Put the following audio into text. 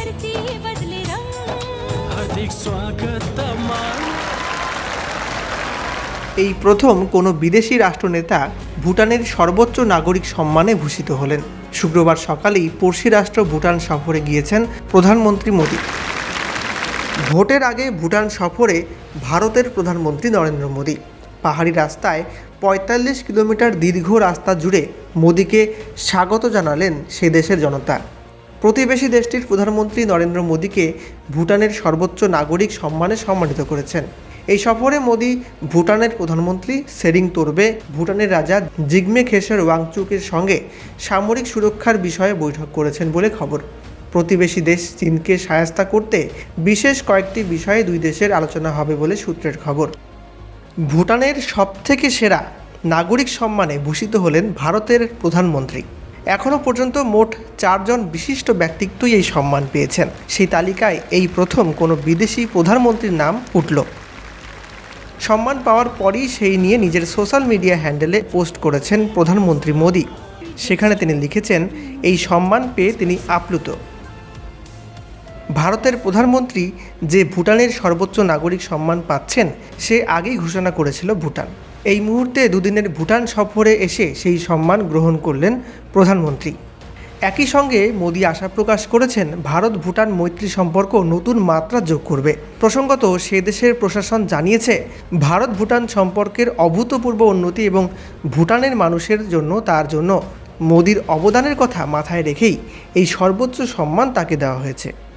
धरती बदले रंग हार्दिक स्वागत मान এই প্রথম কোনো বিদেশি রাষ্ট্রনেতা ভুটানের সর্বোচ্চ নাগরিক সম্মানে ভূষিত হলেন শুক্রবার সকালেই পড়শি রাষ্ট্র ভুটান সফরে গিয়েছেন প্রধানমন্ত্রী মোদী ভোটের আগে ভুটান সফরে ভারতের প্রধানমন্ত্রী নরেন্দ্র মোদী পাহাড়ি রাস্তায় পঁয়তাল্লিশ কিলোমিটার দীর্ঘ রাস্তা জুড়ে মোদীকে স্বাগত জানালেন সে দেশের জনতা প্রতিবেশী দেশটির প্রধানমন্ত্রী নরেন্দ্র মোদীকে ভুটানের সর্বোচ্চ নাগরিক সম্মানে সম্মানিত করেছেন। এই সফরে মোদী ভুটানের প্রধানমন্ত্রী সেরিং তোরবে, ভুটানের রাজা জিগমে খেসর ওয়াংচুকের সঙ্গে সামরিক সুরক্ষার বিষয়ে বৈঠক করেছেন বলে খবর। প্রতিবেশী দেশ চীনকে সায়স্তা করতে বিশেষ কয়েকটি বিষয়ে দুই দেশের আলোচনা হবে বলে সূত্রের খবর। ভুটানের সবথেকে সেরা নাগরিক সম্মানে ভূষিত হলেন ভারতের প্রধানমন্ত্রী। এখনও পর্যন্ত মোট চারজন বিশিষ্ট ব্যক্তিত্বই এই সম্মান পেয়েছেন। সেই তালিকায় এই প্রথম কোনো বিদেশি প্রধানমন্ত্রীর নাম উঠল। সম্মান পাওয়ার পরই সেই নিয়ে নিজের সোশ্যাল মিডিয়া হ্যান্ডেলে পোস্ট করেছেন প্রধানমন্ত্রী মোদী। সেখানে তিনি লিখেছেন, এই সম্মান পেয়ে তিনি আপ্লুত। ভারতের প্রধানমন্ত্রী যে ভুটানের সর্বোচ্চ নাগরিক সম্মান পাচ্ছেন, সে আগেই ঘোষণা করেছিল ভুটান। এই মুহূর্তে দুদিনের ভুটান সফরে এসে সেই সম্মান গ্রহণ করলেন প্রধানমন্ত্রী। একই সঙ্গে মোদী আশা প্রকাশ করেছেন, ভারত ভুটান মৈত্রী সম্পর্ক নতুন মাত্রা যোগ করবে। প্রসঙ্গত, সে দেশের প্রশাসন জানিয়েছে, ভারত ভুটান সম্পর্কের অভূতপূর্ব উন্নতি এবং ভুটানের মানুষের জন্য তার জন্য মোদির অবদানের কথা মাথায় রেখেই এই সর্বোচ্চ সম্মান তাকে দেওয়া হয়েছে।